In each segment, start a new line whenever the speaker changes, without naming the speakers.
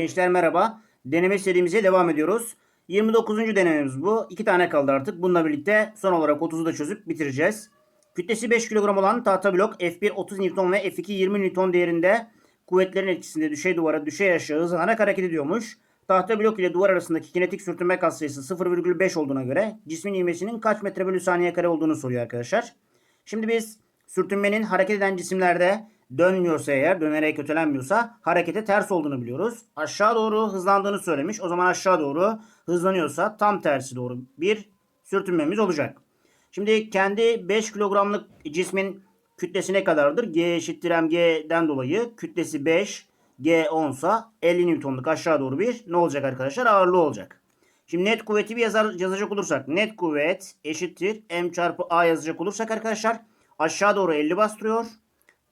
Gençler merhaba. Deneme serimize devam ediyoruz. 29. denememiz bu. 2 tane kaldı artık. Bununla birlikte son olarak 30'u da çözüp bitireceğiz. Kütlesi 5 kilogram olan tahta blok F1 30 Newton ve F2 20 Newton değerinde kuvvetlerin etkisinde düşey duvara düşey aşağı hızlanarak hareket ediyormuş. Tahta blok ile duvar arasındaki kinetik sürtünme katsayısı 0,5 olduğuna göre cismin ivmesinin kaç metre bölü saniye kare olduğunu soruyor arkadaşlar. Şimdi biz sürtünmenin hareket eden cisimlerde dönmüyorsa eğer, dönerek ötelenmiyorsa harekete ters olduğunu biliyoruz. Aşağı doğru hızlandığını söylemiş. O zaman aşağı doğru hızlanıyorsa tam tersi doğru bir sürtünmemiz olacak. Şimdi kendi 5 kilogramlık cismin kütlesi ne kadardır? G eşittir mg'den dolayı kütlesi 5, G 10 sa 50 Newton'luk aşağı doğru bir ne olacak arkadaşlar? Ağırlığı olacak. Şimdi net kuvveti bir yazar, yazacak olursak net kuvvet eşittir m çarpı a yazacak olursak arkadaşlar aşağı doğru 50 bastırıyor.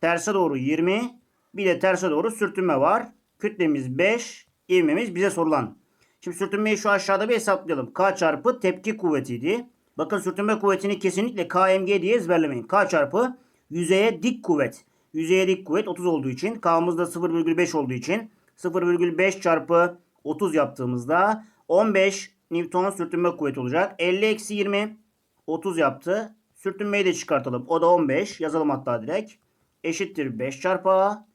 Terse doğru 20. Bir de terse doğru sürtünme var. Kütlemiz 5. ivmemiz bize sorulan. Şimdi sürtünmeyi şu aşağıda bir hesaplayalım. K çarpı tepki kuvvetiydi. Bakın sürtünme kuvvetini kesinlikle KMG diye ezberlemeyin. K çarpı yüzeye dik kuvvet. Yüzeye dik kuvvet 30 olduğu için K'mız da 0,5 olduğu için 0,5 çarpı 30 yaptığımızda 15 Newton sürtünme kuvveti olacak. 50 eksi 20 30 yaptı. Sürtünmeyi de çıkartalım. O da 15. Yazalım hatta direkt. Eşittir 5 çarpı A.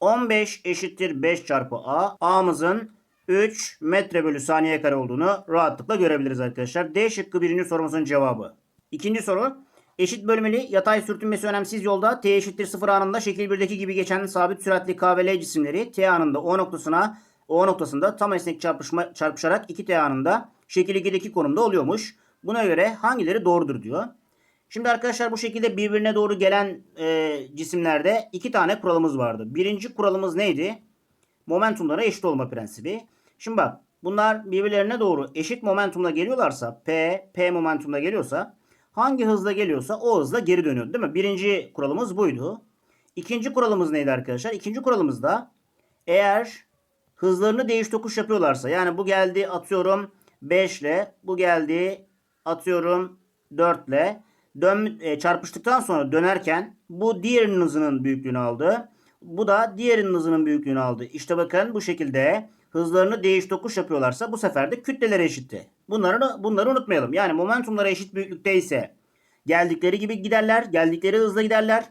15 eşittir 5 çarpı A. A'mızın 3 metre bölü saniye kare olduğunu rahatlıkla görebiliriz arkadaşlar. D şıkkı birinci sorumuzun cevabı. İkinci soru. Eşit bölmeli yatay sürtünmesi önemsiz yolda T eşittir 0 anında şekil 1'deki gibi geçen sabit süratli K ve L cisimleri T anında O noktasına O noktasında tam esnek çarpışma, çarpışarak 2T anında şekil 2'deki konumda oluyormuş. Buna göre hangileri doğrudur diyor. Şimdi arkadaşlar bu şekilde birbirine doğru gelen e, cisimlerde iki tane kuralımız vardı. Birinci kuralımız neydi? Momentumlara eşit olma prensibi. Şimdi bak bunlar birbirlerine doğru eşit momentumla geliyorlarsa P, P momentumla geliyorsa hangi hızla geliyorsa o hızla geri dönüyor değil mi? Birinci kuralımız buydu. İkinci kuralımız neydi arkadaşlar? İkinci kuralımız da eğer hızlarını değiş tokuş yapıyorlarsa yani bu geldi atıyorum 5 ile bu geldi atıyorum 4 ile dön, e, çarpıştıktan sonra dönerken bu diğerinin hızının büyüklüğünü aldı. Bu da diğerinin hızının büyüklüğünü aldı. İşte bakın bu şekilde hızlarını değiş tokuş yapıyorlarsa bu sefer de kütleleri eşitti. Bunları bunları unutmayalım. Yani momentumları eşit büyüklükteyse geldikleri gibi giderler, geldikleri hızla giderler.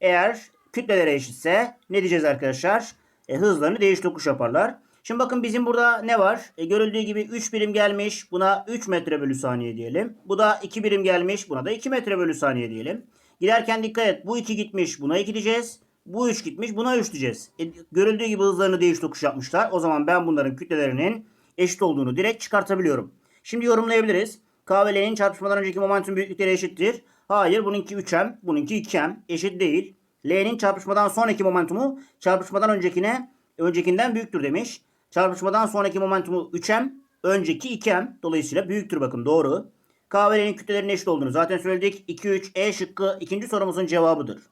Eğer kütleleri eşitse ne diyeceğiz arkadaşlar? E, hızlarını değiş tokuş yaparlar. Şimdi bakın bizim burada ne var? E, görüldüğü gibi 3 birim gelmiş. Buna 3 metre bölü saniye diyelim. Bu da 2 birim gelmiş. Buna da 2 metre bölü saniye diyelim. Giderken dikkat et. Bu 2 gitmiş. Buna 2 diyeceğiz. Bu 3 gitmiş. Buna 3 diyeceğiz. E, görüldüğü gibi hızlarını değiş tokuş yapmışlar. O zaman ben bunların kütlelerinin eşit olduğunu direkt çıkartabiliyorum. Şimdi yorumlayabiliriz. K ve L'nin çarpışmadan önceki momentum büyüklükleri eşittir. Hayır bununki 3M. Bununki 2M. Eşit değil. L'nin çarpışmadan sonraki momentumu çarpışmadan öncekine öncekinden büyüktür demiş. Çarpışmadan sonraki momentumu 3M, önceki 2M. Dolayısıyla büyüktür bakın doğru. K ve L'nin kütlelerinin eşit olduğunu zaten söyledik. 2-3 E şıkkı ikinci sorumuzun cevabıdır.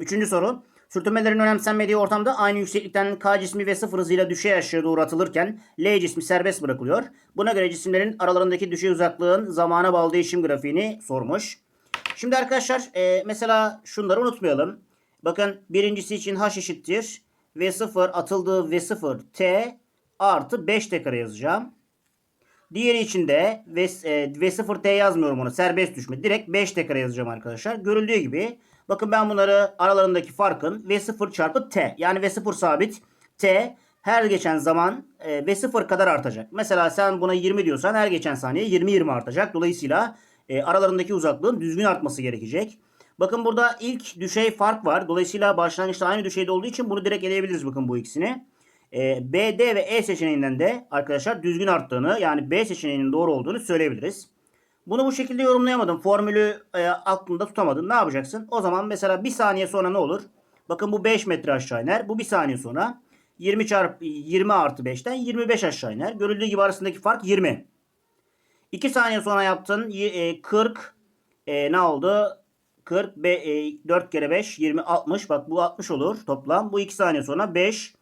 Üçüncü soru. Sürtünmelerin önemsenmediği ortamda aynı yükseklikten K cismi ve sıfır hızıyla düşey aşağı doğru atılırken L cismi serbest bırakılıyor. Buna göre cisimlerin aralarındaki düşey uzaklığın zamana bağlı değişim grafiğini sormuş. Şimdi arkadaşlar e, mesela şunları unutmayalım. Bakın birincisi için H eşittir. V0 atıldığı V0 T artı 5 T kare yazacağım. Diğeri için de V, e, V0 T yazmıyorum onu. Serbest düşme. Direkt 5 T kare yazacağım arkadaşlar. Görüldüğü gibi bakın ben bunları aralarındaki farkın V0 çarpı T. Yani V0 sabit. T her geçen zaman e, V0 kadar artacak. Mesela sen buna 20 diyorsan her geçen saniye 20-20 artacak. Dolayısıyla e, aralarındaki uzaklığın düzgün artması gerekecek. Bakın burada ilk düşey fark var. Dolayısıyla başlangıçta aynı düşeyde olduğu için bunu direkt eleyebiliriz bakın bu ikisini. E, B, D ve E seçeneğinden de arkadaşlar düzgün arttığını yani B seçeneğinin doğru olduğunu söyleyebiliriz. Bunu bu şekilde yorumlayamadım. Formülü e, aklında tutamadın. Ne yapacaksın? O zaman mesela bir saniye sonra ne olur? Bakın bu 5 metre aşağı iner. Bu bir saniye sonra 20 çarpı 20 artı 5'ten 25 aşağı iner. Görüldüğü gibi arasındaki fark 20. 2 saniye sonra yaptın. E, 40 e, ne oldu? 40 be, e, 4 kere 5 20 60 bak bu 60 olur toplam. Bu 2 saniye sonra 5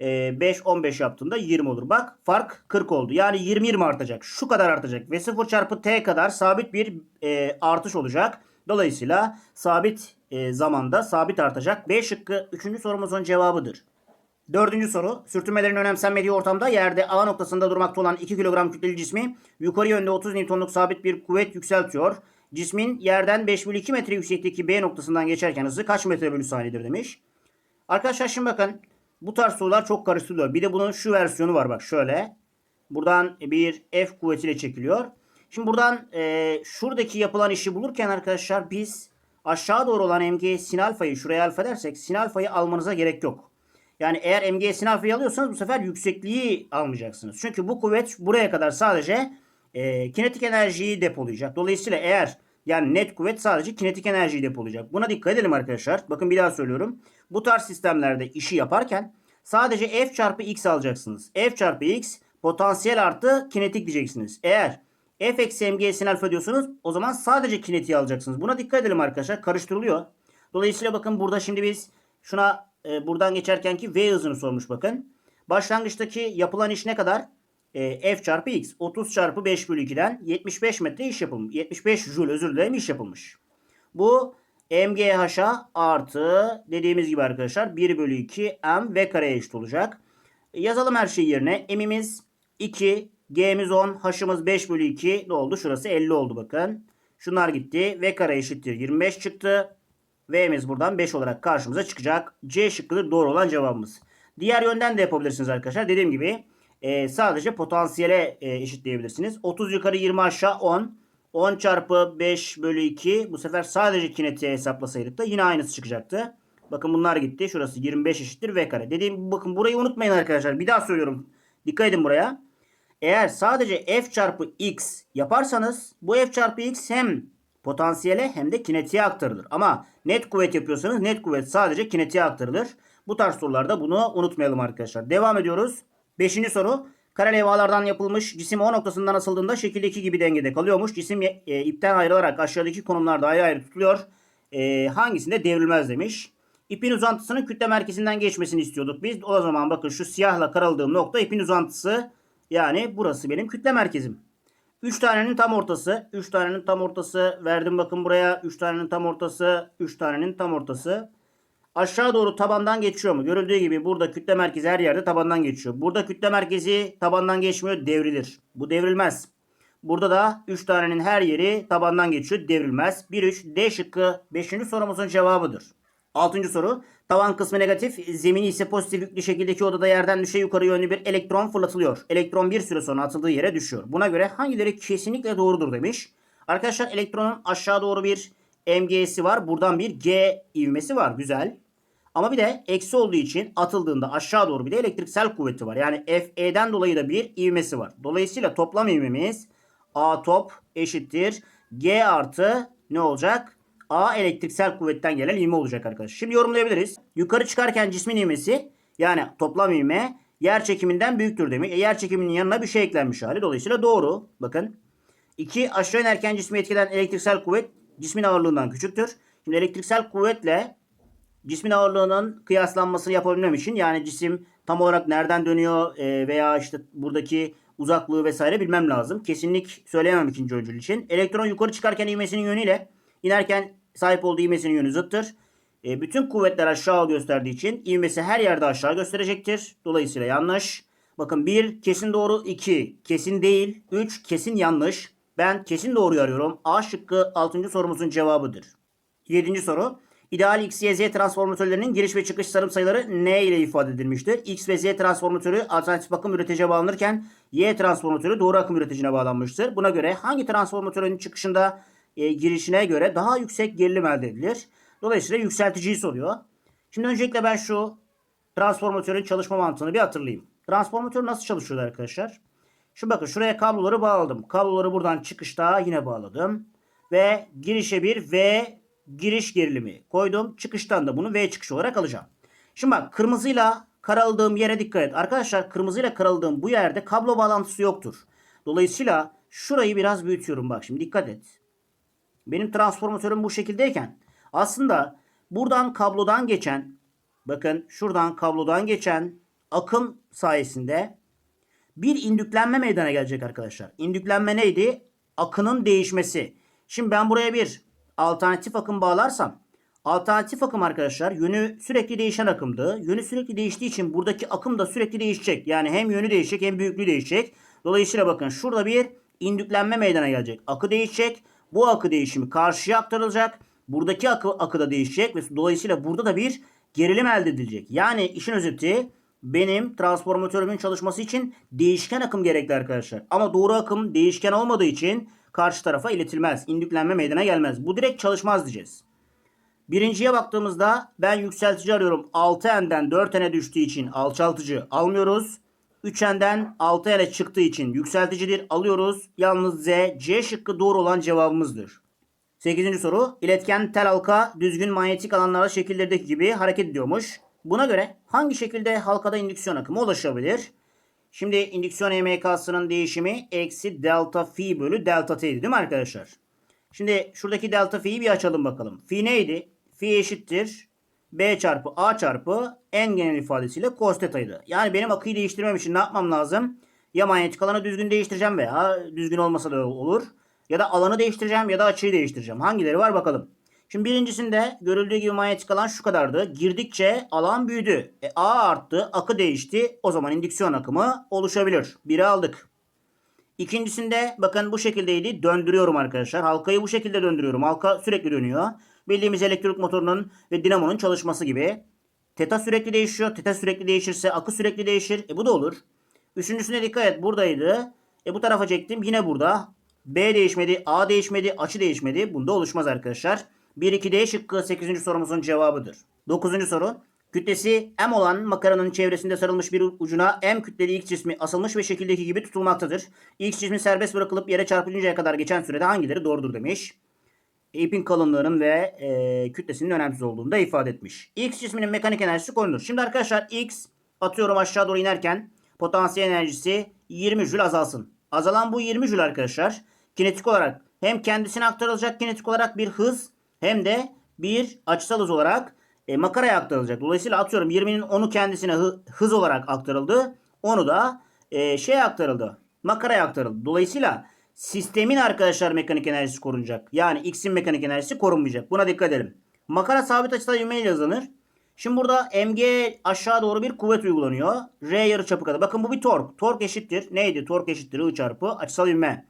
e, 5 15 yaptığında 20 olur. Bak fark 40 oldu. Yani 20 20 artacak. Şu kadar artacak ve 0 çarpı t kadar sabit bir e, artış olacak. Dolayısıyla sabit e, zamanda sabit artacak. B şıkkı 3. sorumuzun cevabıdır. Dördüncü soru. Sürtünmelerin önemsenmediği ortamda yerde A noktasında durmakta olan 2 kilogram kütleli cismi yukarı yönde 30 Newton'luk sabit bir kuvvet yükseltiyor. Cismin yerden 5 bölü 2 metre yükseklikteki B noktasından geçerken hızı kaç metre bölü saniyedir demiş. Arkadaşlar şimdi bakın bu tarz sorular çok karıştırılıyor. Bir de bunun şu versiyonu var bak şöyle. Buradan bir F kuvvetiyle çekiliyor. Şimdi buradan e, şuradaki yapılan işi bulurken arkadaşlar biz aşağı doğru olan MG sin alfayı şuraya alfa dersek sin alfayı almanıza gerek yok. Yani eğer MG sin alfayı alıyorsanız bu sefer yüksekliği almayacaksınız. Çünkü bu kuvvet buraya kadar sadece e, kinetik enerjiyi depolayacak. Dolayısıyla eğer yani net kuvvet sadece kinetik enerjiyi depolayacak. Buna dikkat edelim arkadaşlar. Bakın bir daha söylüyorum. Bu tarz sistemlerde işi yaparken sadece F çarpı X alacaksınız. F çarpı X potansiyel artı kinetik diyeceksiniz. Eğer F eksi mg sin alfa diyorsunuz o zaman sadece kinetiği alacaksınız. Buna dikkat edelim arkadaşlar. Karıştırılıyor. Dolayısıyla bakın burada şimdi biz şuna e, buradan geçerkenki V hızını sormuş bakın. Başlangıçtaki yapılan iş ne kadar? E, F çarpı X. 30 çarpı 5 bölü 2'den 75 metre iş yapılmış. 75 joule özür dilerim iş yapılmış. Bu MGH'a artı dediğimiz gibi arkadaşlar 1 bölü 2 M V kareye eşit olacak. E, yazalım her şeyi yerine. M'imiz 2, G'miz 10, H'ımız 5 bölü 2 ne oldu? Şurası 50 oldu bakın. Şunlar gitti. V kare eşittir 25 çıktı. V'miz buradan 5 olarak karşımıza çıkacak. C şıkkıdır doğru olan cevabımız. Diğer yönden de yapabilirsiniz arkadaşlar. Dediğim gibi e, sadece potansiyele e, eşitleyebilirsiniz. 30 yukarı 20 aşağı 10. 10 çarpı 5 bölü 2 bu sefer sadece kinetiğe hesaplasaydık da yine aynısı çıkacaktı. Bakın bunlar gitti. Şurası 25 eşittir V kare. Dediğim bakın burayı unutmayın arkadaşlar. Bir daha söylüyorum. Dikkat edin buraya. Eğer sadece F çarpı X yaparsanız bu F çarpı X hem potansiyele hem de kinetiğe aktarılır. Ama net kuvvet yapıyorsanız net kuvvet sadece kinetiğe aktarılır. Bu tarz sorularda bunu unutmayalım arkadaşlar. Devam ediyoruz. Beşinci soru. Kare levhalardan yapılmış cisim O noktasından asıldığında şekildeki gibi dengede kalıyormuş. Cisim e, ipten ayrılarak aşağıdaki konumlarda ayrı ayrı tutuluyor. E, hangisinde devrilmez demiş. İpin uzantısının kütle merkezinden geçmesini istiyorduk biz. O zaman bakın şu siyahla karaladığım nokta ipin uzantısı. Yani burası benim kütle merkezim. 3 tanenin tam ortası. 3 tanenin tam ortası. Verdim bakın buraya. 3 tanenin tam ortası. 3 tanenin tam ortası. Aşağı doğru tabandan geçiyor mu? Görüldüğü gibi burada kütle merkezi her yerde tabandan geçiyor. Burada kütle merkezi tabandan geçmiyor. Devrilir. Bu devrilmez. Burada da 3 tanenin her yeri tabandan geçiyor. Devrilmez. 1-3 D şıkkı 5. sorumuzun cevabıdır. 6. soru. Tavan kısmı negatif, zemini ise pozitif yüklü şekildeki odada yerden düşe yukarı yönlü bir elektron fırlatılıyor. Elektron bir süre sonra atıldığı yere düşüyor. Buna göre hangileri kesinlikle doğrudur demiş. Arkadaşlar elektronun aşağı doğru bir mg'si var. Buradan bir g ivmesi var. Güzel. Ama bir de eksi olduğu için atıldığında aşağı doğru bir de elektriksel kuvveti var. Yani Fe'den dolayı da bir ivmesi var. Dolayısıyla toplam ivmemiz A top eşittir. G artı ne olacak? A elektriksel kuvvetten gelen ivme olacak arkadaşlar. Şimdi yorumlayabiliriz. Yukarı çıkarken cismin ivmesi yani toplam ivme yer çekiminden büyüktür demek. E, yer çekiminin yanına bir şey eklenmiş hali. Dolayısıyla doğru. Bakın. 2 aşağı inerken cismi etkilen elektriksel kuvvet cismin ağırlığından küçüktür. Şimdi elektriksel kuvvetle cismin ağırlığının kıyaslanmasını yapabilmem için yani cisim tam olarak nereden dönüyor e, veya işte buradaki uzaklığı vesaire bilmem lazım. Kesinlik söyleyemem ikinci öncül için. Elektron yukarı çıkarken ivmesinin yönüyle inerken sahip olduğu ivmesinin yönü zıttır. E, bütün kuvvetler aşağı gösterdiği için ivmesi her yerde aşağı gösterecektir. Dolayısıyla yanlış. Bakın 1 kesin doğru, 2 kesin değil, 3 kesin yanlış. Ben kesin doğruyu arıyorum. A şıkkı 6. sorumuzun cevabıdır. 7. soru. İdeal X, Y, Z transformatörlerinin giriş ve çıkış sarım sayıları N ile ifade edilmiştir. X ve Z transformatörü alternatif akım üreticiye bağlanırken Y transformatörü doğru akım üreticine bağlanmıştır. Buna göre hangi transformatörün çıkışında e, girişine göre daha yüksek gerilim elde edilir? Dolayısıyla yükselticiyi soruyor. Şimdi öncelikle ben şu transformatörün çalışma mantığını bir hatırlayayım. Transformatör nasıl çalışıyor arkadaşlar? Şimdi bakın şuraya kabloları bağladım. Kabloları buradan çıkışta yine bağladım. Ve girişe bir V giriş gerilimi koydum. Çıkıştan da bunu V çıkış olarak alacağım. Şimdi bak kırmızıyla karaladığım yere dikkat et. Arkadaşlar kırmızıyla karaladığım bu yerde kablo bağlantısı yoktur. Dolayısıyla şurayı biraz büyütüyorum bak şimdi dikkat et. Benim transformatörüm bu şekildeyken aslında buradan kablodan geçen bakın şuradan kablodan geçen akım sayesinde bir indüklenme meydana gelecek arkadaşlar. İndüklenme neydi? Akının değişmesi. Şimdi ben buraya bir alternatif akım bağlarsam Alternatif akım arkadaşlar yönü sürekli değişen akımdı. Yönü sürekli değiştiği için buradaki akım da sürekli değişecek. Yani hem yönü değişecek hem büyüklüğü değişecek. Dolayısıyla bakın şurada bir indüklenme meydana gelecek. Akı değişecek. Bu akı değişimi karşıya aktarılacak. Buradaki akı, akı da değişecek ve dolayısıyla burada da bir gerilim elde edilecek. Yani işin özeti benim transformatörümün çalışması için değişken akım gerekli arkadaşlar. Ama doğru akım değişken olmadığı için karşı tarafa iletilmez. İndüklenme meydana gelmez. Bu direkt çalışmaz diyeceğiz. Birinciye baktığımızda ben yükseltici arıyorum. 6n'den 4n'e düştüğü için alçaltıcı almıyoruz. 3n'den 6n'e çıktığı için yükselticidir alıyoruz. Yalnız Z, C şıkkı doğru olan cevabımızdır. 8. soru. İletken tel halka düzgün manyetik alanlarda şekillerdeki gibi hareket ediyormuş. Buna göre hangi şekilde halkada indüksiyon akımı ulaşabilir? Şimdi indüksiyon EMK'sının değişimi eksi delta fi bölü delta t'ydi değil mi arkadaşlar? Şimdi şuradaki delta fi'yi bir açalım bakalım. Fi neydi? Fi eşittir. B çarpı A çarpı en genel ifadesiyle cos teta'ydı. Yani benim akıyı değiştirmem için ne yapmam lazım? Ya manyetik alanı düzgün değiştireceğim veya düzgün olmasa da olur. Ya da alanı değiştireceğim ya da açıyı değiştireceğim. Hangileri var bakalım. Şimdi birincisinde görüldüğü gibi manyetik alan şu kadardı. Girdikçe alan büyüdü. E, A arttı, akı değişti. O zaman indüksiyon akımı oluşabilir. Biri aldık. İkincisinde bakın bu şekildeydi. Döndürüyorum arkadaşlar. Halkayı bu şekilde döndürüyorum. Halka sürekli dönüyor. Bildiğimiz elektrik motorunun ve dinamonun çalışması gibi. Teta sürekli değişiyor. Teta sürekli değişirse akı sürekli değişir. E bu da olur. Üçüncüsüne dikkat et. Buradaydı. E bu tarafa çektim. Yine burada. B değişmedi. A değişmedi. Açı değişmedi. Bunda oluşmaz arkadaşlar. 1-2D şıkkı 8. sorumuzun cevabıdır. 9. soru. Kütlesi M olan makaranın çevresinde sarılmış bir ucuna M kütleli X cismi asılmış ve şekildeki gibi tutulmaktadır. X cismi serbest bırakılıp yere çarpılıncaya kadar geçen sürede hangileri doğrudur demiş. İpin kalınlığının ve e, kütlesinin önemsiz olduğunu da ifade etmiş. X cisminin mekanik enerjisi korunur. Şimdi arkadaşlar X atıyorum aşağı doğru inerken potansiyel enerjisi 20 jül azalsın. Azalan bu 20 jül arkadaşlar kinetik olarak hem kendisine aktarılacak kinetik olarak bir hız hem de bir açısal hız olarak e, makaraya aktarılacak. Dolayısıyla atıyorum 20'nin 10'u kendisine hı, hız olarak aktarıldı. Onu da e, şeye aktarıldı. Makaraya aktarıldı. Dolayısıyla sistemin arkadaşlar mekanik enerjisi korunacak. Yani X'in mekanik enerjisi korunmayacak. Buna dikkat edelim. Makara sabit açısal ivme ile yazılır. Şimdi burada mg aşağı doğru bir kuvvet uygulanıyor. R yarıçapı kadar. Bakın bu bir tork. Tork eşittir. Neydi? Tork eşittir I çarpı açısal ivme.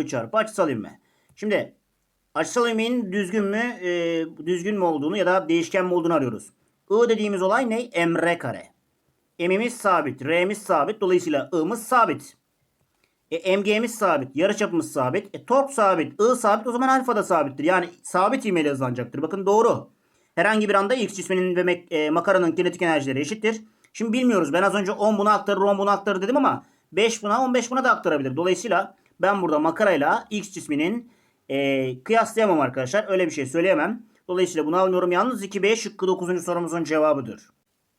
I çarpı açısal ivme. Şimdi açısal ivmenin düzgün mü e, düzgün mü olduğunu ya da değişken mi olduğunu arıyoruz. I dediğimiz olay ne? M kare. M'imiz sabit. R'miz sabit. Dolayısıyla I'miz sabit. E, MG'miz sabit. Yarıçapımız sabit. E, tork sabit. I sabit. O zaman alfa da sabittir. Yani sabit ivmeyle hızlanacaktır. Bakın doğru. Herhangi bir anda X cisminin ve e, makaranın kinetik enerjileri eşittir. Şimdi bilmiyoruz. Ben az önce 10 buna aktarır 10 buna aktarır dedim ama 5 buna 15 buna da aktarabilir. Dolayısıyla ben burada makarayla X cisminin e, kıyaslayamam arkadaşlar. Öyle bir şey söyleyemem. Dolayısıyla bunu almıyorum. Yalnız 2B şıkkı 9. sorumuzun cevabıdır.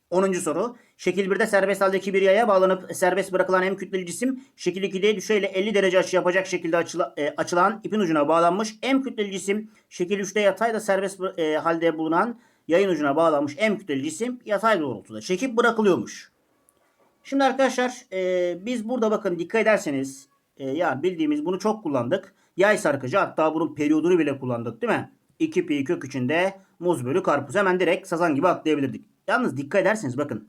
10. soru. Şekil 1'de serbest haldeki bir yaya bağlanıp serbest bırakılan hem kütleli cisim şekil 2'de düşeyle 50 derece açı yapacak şekilde açıla, e, açılan ipin ucuna bağlanmış. M kütleli cisim şekil 3'te yatay da serbest e, halde bulunan yayın ucuna bağlanmış M kütleli cisim yatay doğrultuda çekip bırakılıyormuş. Şimdi arkadaşlar e, biz burada bakın dikkat ederseniz e, ya bildiğimiz bunu çok kullandık. Yay sarkıcı hatta bunun periyodunu bile kullandık değil mi? 2 pi kök içinde muz bölü karpuz hemen direkt sazan gibi atlayabilirdik. Yalnız dikkat ederseniz bakın.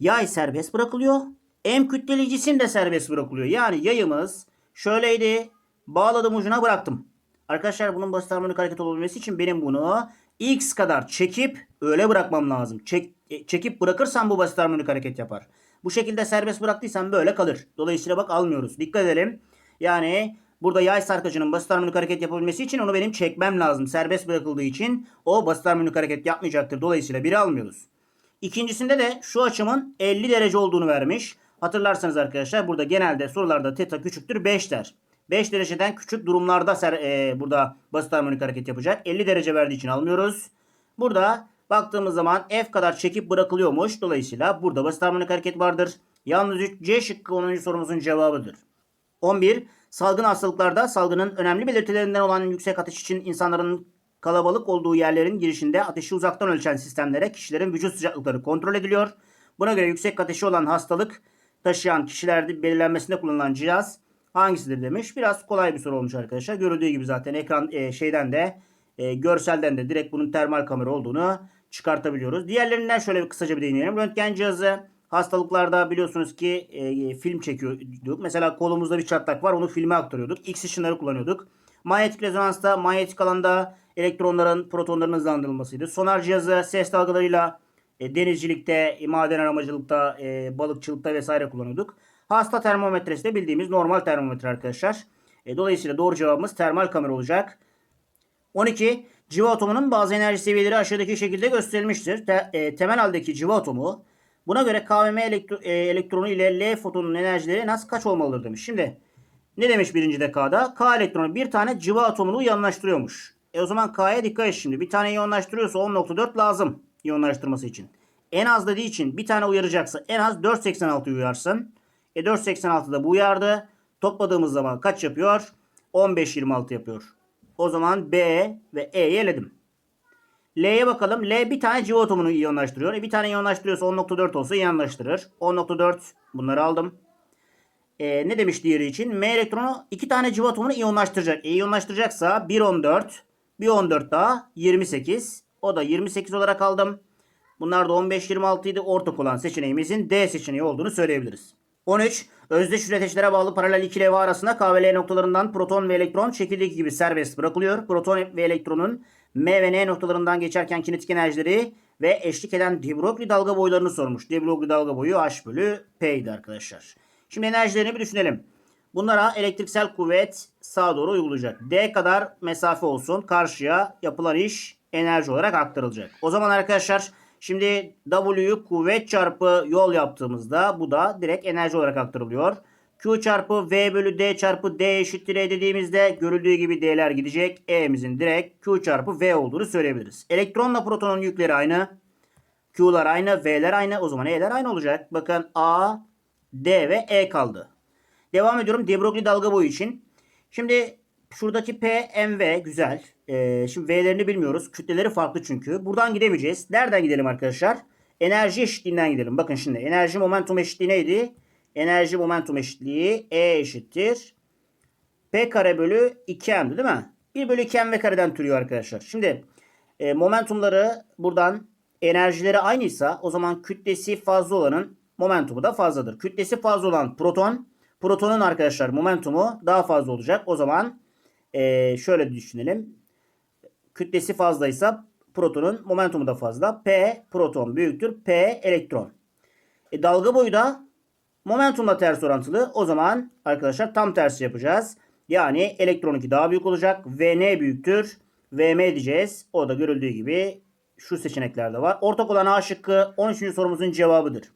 Yay serbest bırakılıyor. M kütleli cisim de serbest bırakılıyor. Yani yayımız şöyleydi. Bağladım ucuna bıraktım. Arkadaşlar bunun basit harmonik hareket olabilmesi için benim bunu x kadar çekip öyle bırakmam lazım. Çek, e, çekip bırakırsam bu basit harmonik hareket yapar. Bu şekilde serbest bıraktıysam böyle kalır. Dolayısıyla bak almıyoruz. Dikkat edelim. Yani burada yay sarkacının basit harmonik hareket yapabilmesi için onu benim çekmem lazım. Serbest bırakıldığı için o basit harmonik hareket yapmayacaktır. Dolayısıyla biri almıyoruz. İkincisinde de şu açımın 50 derece olduğunu vermiş. Hatırlarsanız arkadaşlar burada genelde sorularda teta küçüktür 5 der. 5 dereceden küçük durumlarda ser, e, burada basit harmonik hareket yapacak. 50 derece verdiği için almıyoruz. Burada baktığımız zaman F kadar çekip bırakılıyormuş. Dolayısıyla burada basit harmonik hareket vardır. Yalnız 3 C şıkkı 10. sorumuzun cevabıdır. 11. Salgın hastalıklarda salgının önemli belirtilerinden olan yüksek ateş için insanların kalabalık olduğu yerlerin girişinde ateşi uzaktan ölçen sistemlere kişilerin vücut sıcaklıkları kontrol ediliyor. Buna göre yüksek ateşi olan hastalık taşıyan kişilerde belirlenmesinde kullanılan cihaz hangisidir demiş. Biraz kolay bir soru olmuş arkadaşlar. Görüldüğü gibi zaten ekran e, şeyden de e, görselden de direkt bunun termal kamera olduğunu çıkartabiliyoruz. Diğerlerinden şöyle bir kısaca bir değinelim. Röntgen cihazı hastalıklarda biliyorsunuz ki e, film çekiyorduk. Mesela kolumuzda bir çatlak var onu filme aktarıyorduk. X ışınları kullanıyorduk. Manyetik rezonansta manyetik alanda elektronların protonların hızlandırılmasıydı. Sonar cihazı ses dalgalarıyla e, denizcilikte, e, maden aramacılıkta, e, balıkçılıkta vesaire kullanıyorduk. Hasta termometresi de bildiğimiz normal termometre arkadaşlar. E, dolayısıyla doğru cevabımız termal kamera olacak. 12. Civa atomunun bazı enerji seviyeleri aşağıdaki şekilde gösterilmiştir. Te- e, temel haldeki civa atomu buna göre KVM elektro- e, elektronu ile L fotonunun enerjileri nasıl kaç olmalıdır demiş. Şimdi ne demiş birinci dekada? K elektronu bir tane civa atomunu iyonlaştırıyormuş. E o zaman K'ya dikkat et şimdi. Bir tane iyonlaştırıyorsa 10.4 lazım iyonlaştırması için. En az dediği için bir tane uyaracaksa en az 4.86 uyarsın. E 4.86'da bu uyardı. Topladığımız zaman kaç yapıyor? 15.26 yapıyor. O zaman B ve E'yi eledim. L'ye bakalım. L bir tane civa atomunu iyonlaştırıyor. E bir tane iyonlaştırıyorsa 10.4 olsa iyonlaştırır. 10.4 bunları aldım. E, ne demiş diğeri için? M elektronu iki tane civa atomunu iyonlaştıracak. E iyonlaştıracaksa 1.14 bir 14 daha 28. O da 28 olarak aldım. Bunlar da 15-26 idi. Ortak olan seçeneğimizin D seçeneği olduğunu söyleyebiliriz. 13. Özdeş üreteçlere bağlı paralel iki levha arasında K ve L noktalarından proton ve elektron şekildeki gibi serbest bırakılıyor. Proton ve elektronun M ve N noktalarından geçerken kinetik enerjileri ve eşlik eden de Broglie dalga boylarını sormuş. De Broglie dalga boyu H bölü P'ydi arkadaşlar. Şimdi enerjilerini bir düşünelim. Bunlara elektriksel kuvvet sağa doğru uygulayacak. D kadar mesafe olsun. Karşıya yapılan iş enerji olarak aktarılacak. O zaman arkadaşlar şimdi W'yu kuvvet çarpı yol yaptığımızda bu da direkt enerji olarak aktarılıyor. Q çarpı V bölü D çarpı D eşittir E dediğimizde görüldüğü gibi D'ler gidecek. E'mizin direkt Q çarpı V olduğunu söyleyebiliriz. Elektronla protonun yükleri aynı. Q'lar aynı, V'ler aynı. O zaman E'ler aynı olacak. Bakın A, D ve E kaldı. Devam ediyorum de Broglie dalga boyu için. Şimdi şuradaki P, M, V güzel. Ee, şimdi V'lerini bilmiyoruz. Kütleleri farklı çünkü. Buradan gidemeyeceğiz. Nereden gidelim arkadaşlar? Enerji eşitliğinden gidelim. Bakın şimdi enerji momentum eşitliği neydi? Enerji momentum eşitliği E eşittir. P kare bölü 2M'di değil mi? 1 bölü 2M ve kareden türüyor arkadaşlar. Şimdi e, momentumları buradan enerjileri aynıysa o zaman kütlesi fazla olanın momentumu da fazladır. Kütlesi fazla olan proton, protonun arkadaşlar momentumu daha fazla olacak. O zaman e, şöyle düşünelim. Kütlesi fazlaysa protonun momentumu da fazla. P proton büyüktür. P elektron. E, dalga boyu da momentumla ters orantılı. O zaman arkadaşlar tam tersi yapacağız. Yani elektron 2 daha büyük olacak. Vn büyüktür. Vm diyeceğiz. O da görüldüğü gibi şu seçeneklerde var. Ortak olan A şıkkı 13. sorumuzun cevabıdır.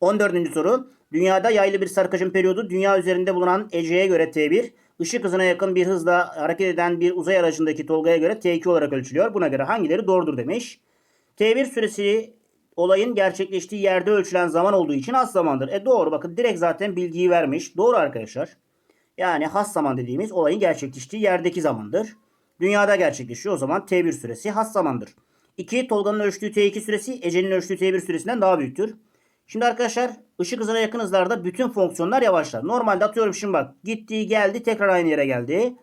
14. soru. Dünyada yaylı bir sarkacın periyodu dünya üzerinde bulunan Ece'ye göre T1, ışık hızına yakın bir hızla hareket eden bir uzay aracındaki Tolga'ya göre T2 olarak ölçülüyor. Buna göre hangileri doğrudur demiş. T1 süresi olayın gerçekleştiği yerde ölçülen zaman olduğu için has zamandır. E doğru bakın direkt zaten bilgiyi vermiş. Doğru arkadaşlar. Yani has zaman dediğimiz olayın gerçekleştiği yerdeki zamandır. Dünyada gerçekleşiyor o zaman T1 süresi has zamandır. 2. Tolga'nın ölçtüğü T2 süresi Ece'nin ölçtüğü T1 süresinden daha büyüktür. Şimdi arkadaşlar ışık hızına yakın hızlarda bütün fonksiyonlar yavaşlar. Normalde atıyorum şimdi bak gitti geldi tekrar aynı yere geldi.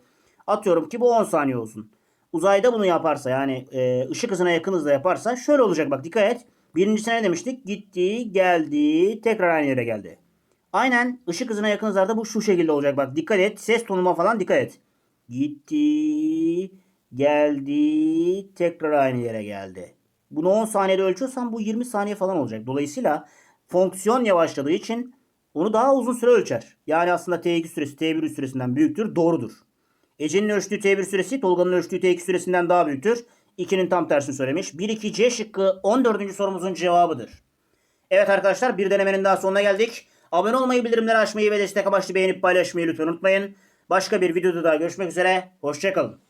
Atıyorum ki bu 10 saniye olsun. Uzayda bunu yaparsa yani e, ışık hızına yakın hızda yaparsa şöyle olacak bak dikkat et. Birincisine ne demiştik? Gitti geldi tekrar aynı yere geldi. Aynen ışık hızına yakın hızlarda bu şu şekilde olacak bak dikkat et. Ses tonuma falan dikkat et. Gitti geldi tekrar aynı yere geldi. Bunu 10 saniyede ölçüyorsan bu 20 saniye falan olacak. Dolayısıyla fonksiyon yavaşladığı için onu daha uzun süre ölçer. Yani aslında T2 süresi T1 süresinden büyüktür. Doğrudur. Ece'nin ölçtüğü T1 süresi Tolga'nın ölçtüğü T2 süresinden daha büyüktür. 2'nin tam tersini söylemiş. 1-2 C şıkkı 14. sorumuzun cevabıdır. Evet arkadaşlar bir denemenin daha sonuna geldik. Abone olmayı, bildirimleri açmayı ve destek amaçlı beğenip paylaşmayı lütfen unutmayın. Başka bir videoda daha görüşmek üzere. Hoşçakalın.